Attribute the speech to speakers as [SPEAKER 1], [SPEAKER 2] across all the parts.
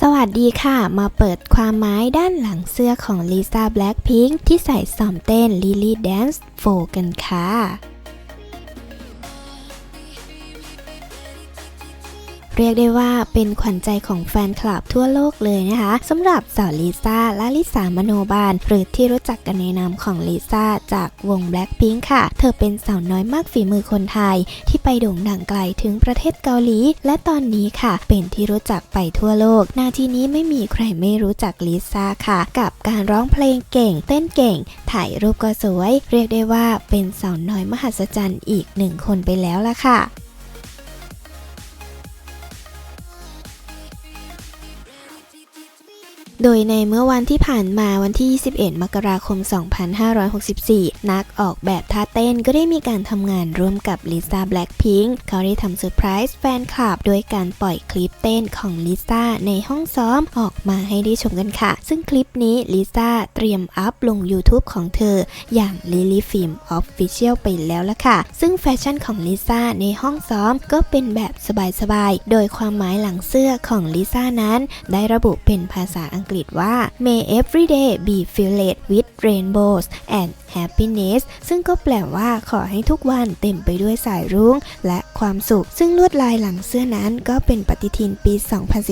[SPEAKER 1] สวัสดีค่ะ มาเปิดความหมายด้านหลังเสื้อของลิซ่าแบล็คพิงค์ที่ใส่ซ้อมเต้นลิลี่แดนส์โฟกันค่ะ เรียกได้ว่าเป็นขวัญใจของแฟนคลับทั่วโลกเลยนะคะสำหรับสาวลิซ่าและลิสามโนบาล หรือที่รู้จักกันในนามของลิซ่าจากวง Blackpink ค่ะ เธอเป็นสาวน้อยมากฝีมือคนไทย ที่ไปโด่งดังไกลถึงประเทศเกาหลี และตอนนี้ค่ะ เป็นที่รู้จักไปทั่วโลก นาทีนี้ไม่มีใครไม่รู้จักลิซ่าค่ะ กับการร้องเพลงเก่ง เต้นเก่ง ถ่ายรูปก็สวย เรียกได้ว่าเป็นสาวน้อยมหัศจรรย์อีกหนึ่งคนไปแล้วล่ะค่ะ โดยในเมื่อวันที่ผ่านมาวันที่ 21 มกราคม 2564 นักออกแบบท่าเต้นก็ได้มีการทำงานร่วมกับลิซ่าแบล็ p พิง k เขาได้ทำเซอร์ไพรส์แฟนคลับโดยการปล่อยคลิปเต้นของลิซ่าในห้องซ้อมออกมาให้ได้ชมกันค่ะ ซึ่งคลิปนี้ลิซ่าเตรียมอัพลง YouTube ของเธอ อย่าง Lily Film Official ไปแล้วละค่ะ ซึ่งแฟชั่นของลิซ่าในห้องซ้อมก็เป็นแบบสบายๆ โดยความหมายหลังเสื้อของลิซ่านั้น ได้ระบุเป็นภาษาอังงกฤษว่า May every day be filled with rainbows and happiness ซึ่งก็แปลว่าขอให้ทุกวันเต็มไปด้วยสายรุ้งและความสุข ซึ่งลวดลายหลังเสื้อนั้นก็เป็นปฏิทินปี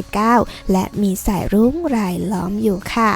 [SPEAKER 1] 2019 และมีสายรุ้งรายล้อมอยู่ค่ะ